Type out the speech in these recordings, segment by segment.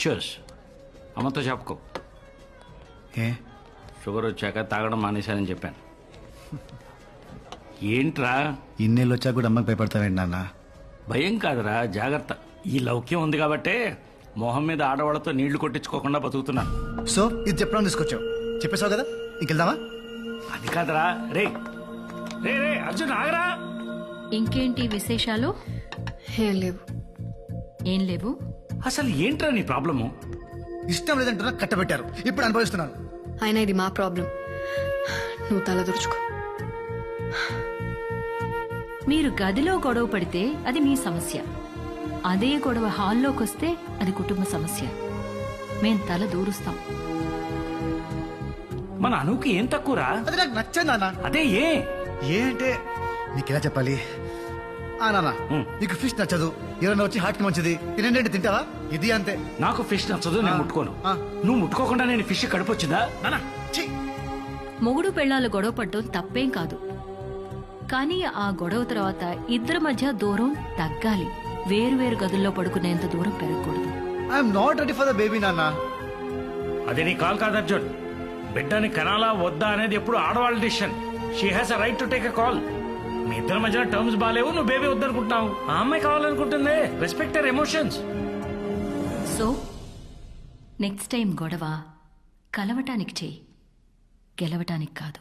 చూస్ అమ్మతో చెప్పుకో ఏ? షుగర్ వచ్చాక తాగడం మానేశానని చెప్పాను. ఏంట్రా? ఇన్నేళ్ళు వచ్చాక కూడా అమ్మకి భయపడతావేంటి నాన్న? భయం కాదురా జాగ్రత్త. ఈ లౌక్యం ఉంది కాబట్టే మొహం మీద ఆడవాళ్ళతో నీళ్ళు కొట్టించుకోకుండా బతుకుతున్నాను. సో ఇది చెప్పడం తీసుకొచ్చావు. చెప్పేశావు కదా? ఇంకెళ్దామా? అది కాదురా. రే రే రే అర్జున్ ఆగరా. ఇంకేంటి విశేషాలు? ఏం లేవు. ఏం లేవు? అసలు ఏంట్రా నీ ప్రాబ్లము? ఇష్టం లేదంటున్నా కట్టబెట్టారు. ఇప్పుడు అనుభవిస్తున్నాను. అయినా ఇది మా ప్రాబ్లం. నువ్వు తల దురుచుకో. మీరు గదిలో గొడవ పడితే అది మీ సమస్య. అదే గొడవ హాల్లోకి వస్తే అది కుటుంబ సమస్య. మేం తల దూరుస్తాం. మన అనుకి ఏం తక్కువరా? అది నాకు నచ్చదు నాన్న. అదే ఏ? ఏ అంటే నీకు ఎలా చెప్పాలి? ఆ నాన్న. నీకు ఫిష్ నచ్చదు. ఎవరైనా వచ్చి హార్ట్కి మంచిది. తినండి తింటావా? ఇది అంతే. నాకు ఫిష్ నచ్చదు నేను ముట్టుకోను. ఆ. నువ్వు ముట్టుకోకుండా నేను ఫిష్ కడుపు వచ్చిందా? నానా ఛీ! మొగుడు పెళ్ళాలు గొడవ పడటం తప్పేం కాదు. కానీ ఆ గొడవ తర్వాత ఇద్దరి మధ్య దూరం తగ్గాలి. వేరువేరు గదుల్లో పడుకునేంత దూరం పెరగకూడదు. I'm not ready for the baby నాన్న. అది నీ కాల్ కాదు అర్జున్. బిడ్డని కనాలా వద్దా అనేది ఎప్పుడు ఆడవాళ్ళ decision she has a right to take a call మీ ఇద్దరి మధ్యన టర్మ్స్ బాగాలేవు నువ్వు బేబీ వద్దనుకుంటున్నావు. ఆ అమ్మాయి కావాలనుకుంటుంది. Respect emotions so next time గొడవ కలవటానికి చెయ్యి గెలవటానికి కాదు.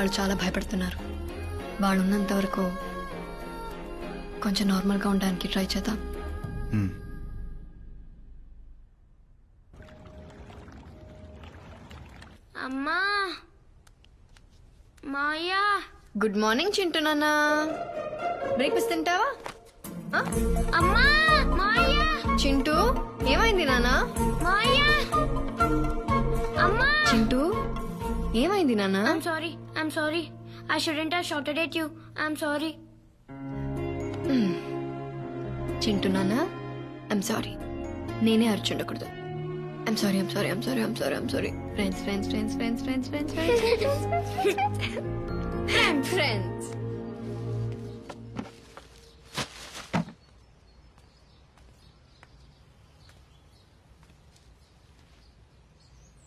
వాళ్ళు చాలా భయపడుతున్నారు. వాళ్ళు ఉన్నంత వరకు కొంచెం నార్మల్గా ఉండడానికి ట్రై చేద్దాం. హ్మ్. అమ్మా! మాయా గుడ్ మార్నింగ్ చింటూ నాన్న. బ్రేక్ఫాస్ట్ తింటావా? ఆ? అమ్మా! మాయా చింటూ ఏమైంది నాన్న? మాయా అమ్మా! చింటూ ఏమైంది నాన్న? Sorry I'm sorry I shouldn't have shouted at you I'm sorry Chintu నాన్న ఐమ్ సారీ నేనే అర్చుండకూడదు. I'm sorry I'm sorry I'm sorry I'm sorry I'm sorry friends friends friends friends friends friends friends friends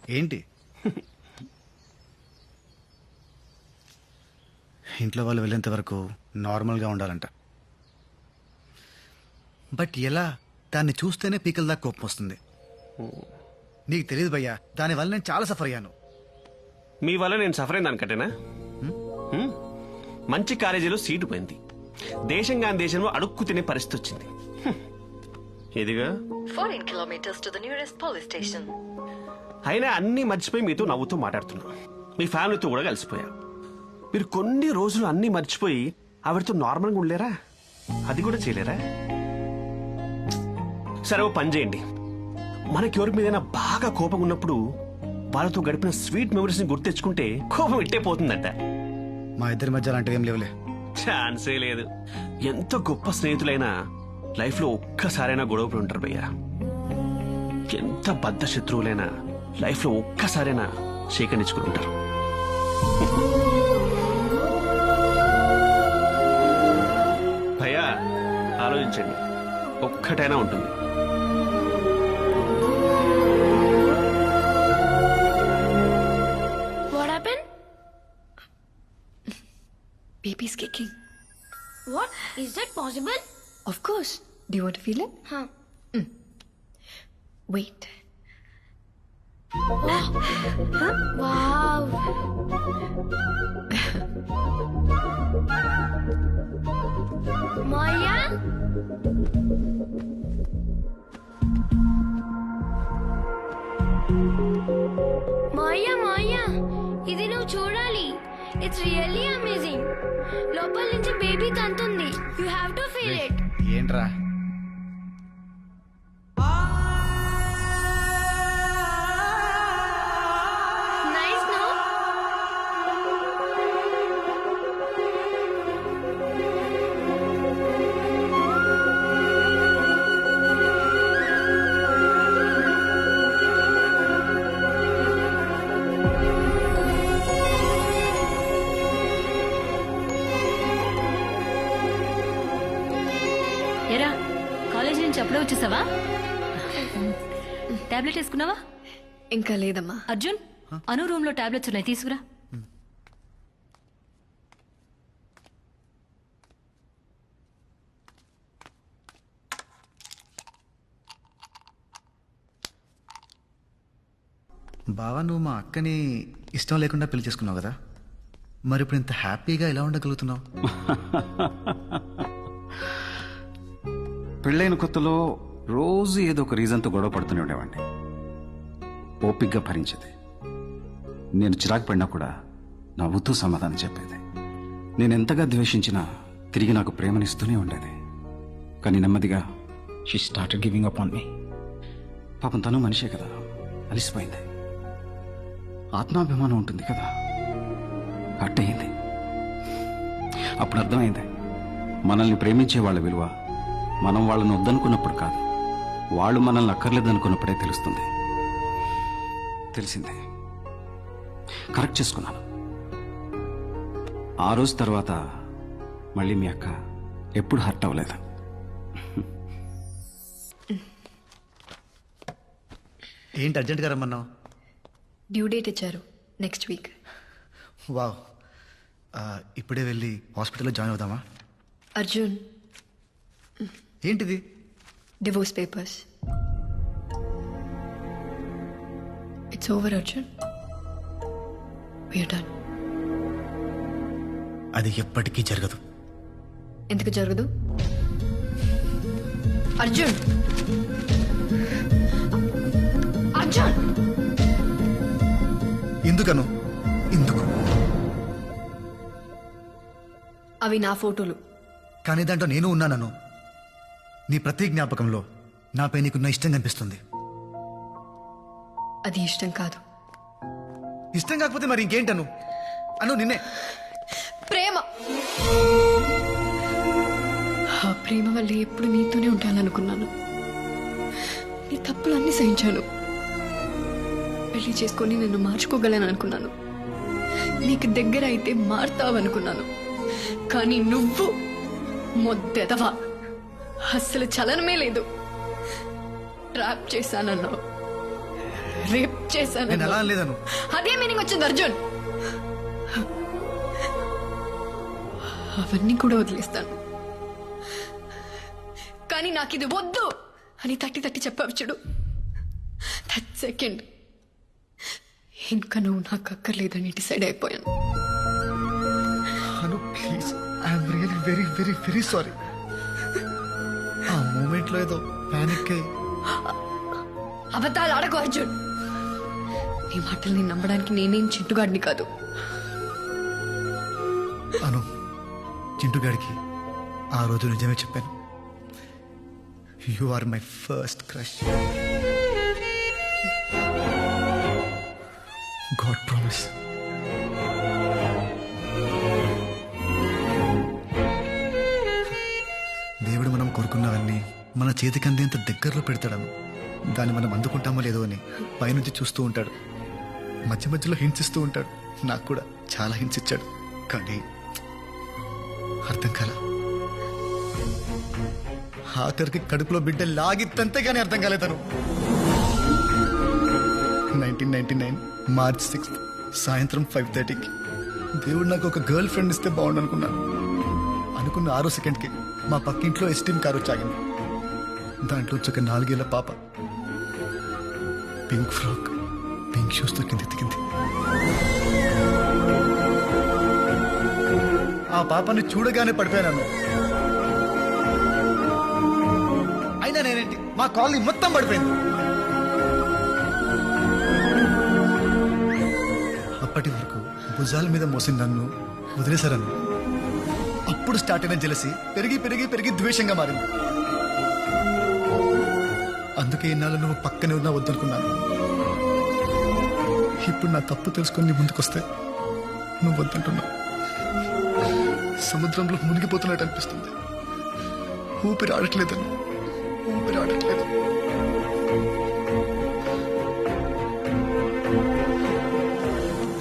ఏంటి? ఇంట్లో వాళ్ళు వెళ్ళేంత వరకు నార్మల్గా ఉండాలంట. But ఎలా? దాన్ని చూస్తేనే పీకల దాకా కోపం వస్తుంది. నీకు తెలియదు భయ్యా దానివల్ల నేను చాలా సఫర్ అయ్యాను. మీ వల్ల నేను సఫర్ అయింది అనుకటేనా? మంచి కాలేజీలో సీటు పోయింది. దేశం కాని దేశంలో అడుక్కు తినే పరిస్థితి వచ్చింది. హ్మ్. ఇదిగా 14 kilometers to the nearest police station. అయినా అన్నీ మర్చిపోయి మీతో నవ్వుతూ మాట్లాడుతున్నా. మీ ఫ్యామిలీతో కూడా కలిసిపోయా. మీరు కొన్ని రోజులు అన్నీ మర్చిపోయి ఆవిడతో నార్మల్గా ఉండలేరా? అది కూడా చేయలేరా? సరే ఓ పని చేయండి. మనకి ఎవరి మీదైనా బాగా కోపం ఉన్నప్పుడు వాళ్ళతో గడిపిన స్వీట్ మెమరీస్ని గుర్తు తెచ్చుకుంటే కోపం ఇట్టే పోతుందంట. మా ఇద్దరి మధ్య అలాంటివి ఏం లేవులే. ఛాన్సే లేదు. ఎంత గొప్ప స్నేహితులైనా లైఫ్లో ఒక్కసారైనా గొడవపడి ఉంటారు భయ్యా. ఎంత బద్ద శత్రువులైనా లైఫ్లో ఒక్కసారైనా సేకరించుకుని ఉంటారు. ఆలోచించండి ఒక్కటైనా ఉంటుంది What happened? Baby's kicking. What? Is that possible? Of course. Do you want to feel it? Huh. Wait. Wow. మాయా మాయా ఇది నువ్వు చూడాలి. ఇట్స్ రియల్లీ అమేజింగ్ లోపల నుంచి baby తంతుంది. You have to feel it ఏంట్రా? వచ్చేసావా టాబ్లెట్ వేసుకున్నావా? ఇంకా లేదమ్మా. అర్జున్ అను రూమ్లో టాబ్లెట్స్ ఉన్నాయి తీసుకురా. బావా నువ్వు మా అక్కని ఇష్టం లేకుండా పెళ్ళి చేసుకున్నావు కదా. మరి ఇప్పుడు ఇంత హ్యాపీగా ఎలా ఉండగలుగుతున్నావు? పెళ్ళైన కొత్తలో రోజు ఏదో ఒక రీజన్తో గొడవ పడుతూనే ఉండేవాడిని. ఓపిగ్గా భరించేది. నేను చిరాకు పడినా కూడా నవ్వుతూ సమాధానం చెప్పేది. నేను ఎంతగా ద్వేషించినా తిరిగి నాకు ప్రేమనిస్తూనే ఉండేది. కానీ నెమ్మదిగా she started giving up on me పాపం తను మనిషే కదా అలిసిపోయింది. ఆత్మాభిమానం ఉంటుంది కదా హట్ అయింది అప్పుడు అర్థమైంది మనల్ని ప్రేమించే వాళ్ళ విలువ మనం వాళ్ళని వద్దనుకున్నప్పుడు కాదు. వాళ్ళు మనల్ని అక్కర్లేదనుకున్నప్పుడే తెలుస్తుంది. తెలిసిందే. కరెక్ట్ చేసుకున్నాను. ఆ రోజు తర్వాత మళ్ళీ మీ అక్క ఎప్పుడు హర్ట్ అవ్వలేదు. ఏంటి అర్జెంట్గా రమ్మన్నావు? డ్యూ డేట్ ఇచ్చారు. Next week. వావ్. ఇప్పుడే వెళ్ళి హాస్పిటల్లో జాయిన్ అవుదామా? అర్జున్ ఏంటిది? Divorce papers it's over Arjun done అది ఎప్పటికీ జరగదు. ఎందుకు జరగదు? అర్జున్ అర్జున్ ఎందుకను? ఎందుకు? అవి నా ఫోటోలు. కానీ దాంట్లో నేను ఉన్నానను. నీ ప్రతి జ్ఞాపకంలో నాపై నీకున్న ఇష్టం కనిపిస్తుంది. అది ఇష్టం కాదు. ఇష్టం కాకపోతే మరి ఇంకేంటను? అను నిన్నే. ప్రేమ. ఆ ప్రేమ వల్ల ఎప్పుడు నీతోనే ఉండాలనుకున్నాను నీ తప్పులన్నీ సహించాను. పెళ్ళి చేసుకొని నిన్ను మార్చుకోగలను అనుకున్నాను. నీకు దగ్గర అయితే మారుతావనుకున్నాను. కానీ నువ్వు మొద్దెదవా అస్సలు చలనమే లేదు. ట్రాప్ చేశానన్నావు. రేప్ నేను అలా చేశానన్నావు అనలేదను. అదే మీనింగ్ వచ్చింది అర్జున్. అవన్నీ కూడా వదిలేస్తాను. కానీ నాకు ఇది వద్దు అని తట్టి తట్టి చెప్పావు చూడు. దట్ సెకండ్ ఇంకా నువ్వు నాకు అక్కర్లేదని డిసైడ్ అయిపోయాను. Anu please I'm really very very very sorry ఆ మూమెంట్లో ఏదో ప్యానిక్ అయ్యి. అబద్ధాలు ఆడకు అర్జున్. నీ మాటల్ని నమ్మడానికి నేనేం చింటుగాడిని కాదు. అను చింటుగాడికి ఆ రోజు నిజమే చెప్పాను. You are my first crush god promise మనల్ని మన చేతికి అందేంత దగ్గరలో పెడతాడను. దాన్ని మనం అందుకుంటామో లేదో అని పైనుంచి చూస్తూ ఉంటాడు. మధ్య మధ్యలో హింసిస్తూ ఉంటాడు. నాకు కూడా చాలా హింట్స్ కానీ అర్థం కాల. ఆఖరికి కడుపులో బిడ్డ లాగిత్తంతే కానీ అర్థం కాలేదను nineteen ninety nine March sixth సాయంత్రం ఫైవ్ థర్టీకి. దేవుడు నాకు ఒక గర్ల్ ఫ్రెండ్ ఇస్తే బాగుండు అనుకున్నాను. అనుకున్న ఆరో సెకండ్కి. మా పక్కింట్లో ఎస్టీమ్ కారు వచ్చాగింది. దాంట్లో వచ్చాక నాలుగేళ్ళ పాప. పింక్ ఫ్రాక్ పింక్ షూస్తో కింద ఎత్తికింది. ఆ పాపని చూడగానే పడిపోయాను అయినా నేనేంటి? మా కాలనీ మొత్తం పడిపోయింది. అప్పటి వరకు భుజాల మీద మోసిన నన్ను వదిలేశారను అప్పుడు స్టార్ట్ అయిన జలసి పెరిగి పెరిగి పెరిగి ద్వేషంగా మారింది. అందుకే ఇన్నాళ్ళు నువ్వు పక్కనే ఉన్నా వద్దనుకున్నాను. ఇప్పుడు నా తప్పు తెలుసుకొని నీ ముందుకొస్తే నువ్వు వద్దంటున్నావు సముద్రంలో మునిగిపోతున్నట్టు అనిపిస్తుంది. ఊపిరి ఆడట్లేదని ఊపిరి ఆడట్లేదు.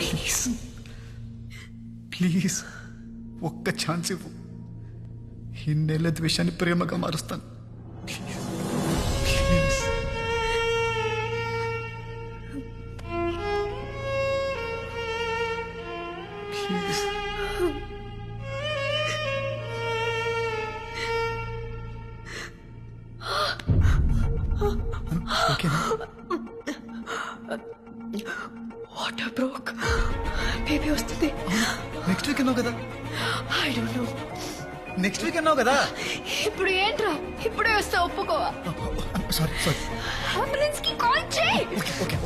ప్లీజ్. ప్లీజ్. ఛాన్స్ ఇవ్వు. ఇన్నేళ్ళ ద్వేషాన్ని ప్రేమగా మారుస్తాను. నెక్స్ట్ వీక్ అన్నావు కదా? I don't know next week అన్నావు కదా? ఇప్పుడు ఏంట్రా? ఇప్పుడే వస్తా ఒప్పుకోవా సారీ సారీ అంబులెన్స్కి కాల్ చేయి ఓకే ఓకే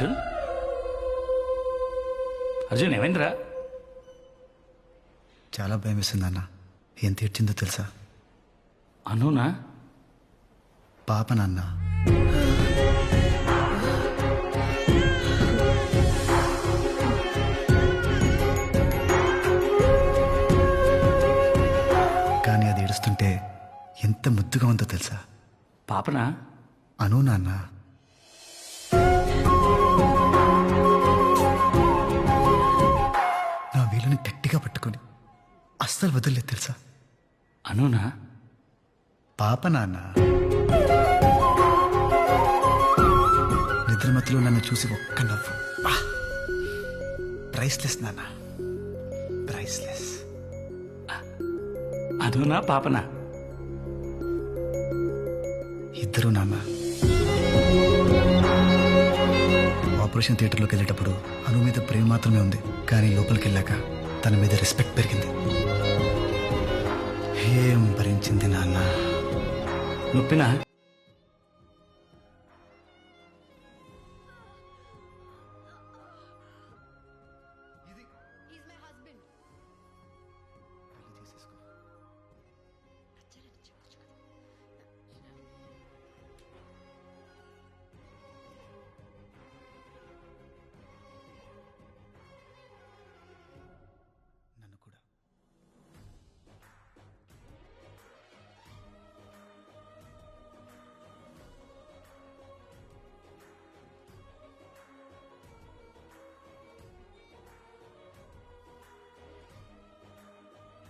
అర్జున్? అర్జున్ ఏమైందిరా? చాలా భయం వేసింది అన్న. ఏం తీర్చిందో తెలుసా? అనునా? పాప నాన్న. కానీ అది ఏడుస్తుంటే ఎంత ముద్దుగా ఉందో తెలుసా? పాపనా? అను నాన్న. నా వీలుని గట్టిగా పట్టుకొని. అస్సలు వదలలేదు తెలుసా? అనునా? పాప నాన్న. నిద్రమతిలో నన్ను చూసి ఒక్క నవ్వు. ప్రైస్లెస్ నాన్న. ప్రైస్లెస్ అనునా పాపనా? ఇద్దరు నాన్న. ఆపరేషన్ థియేటర్లోకి వెళ్ళేటప్పుడు అను మీద ప్రేమ మాత్రమే ఉంది కానీ లోపలికి వెళ్ళాక తన మీద రెస్పెక్ట్ పెరిగింది. ఏం భరించింది నాన్న? నొప్పినా?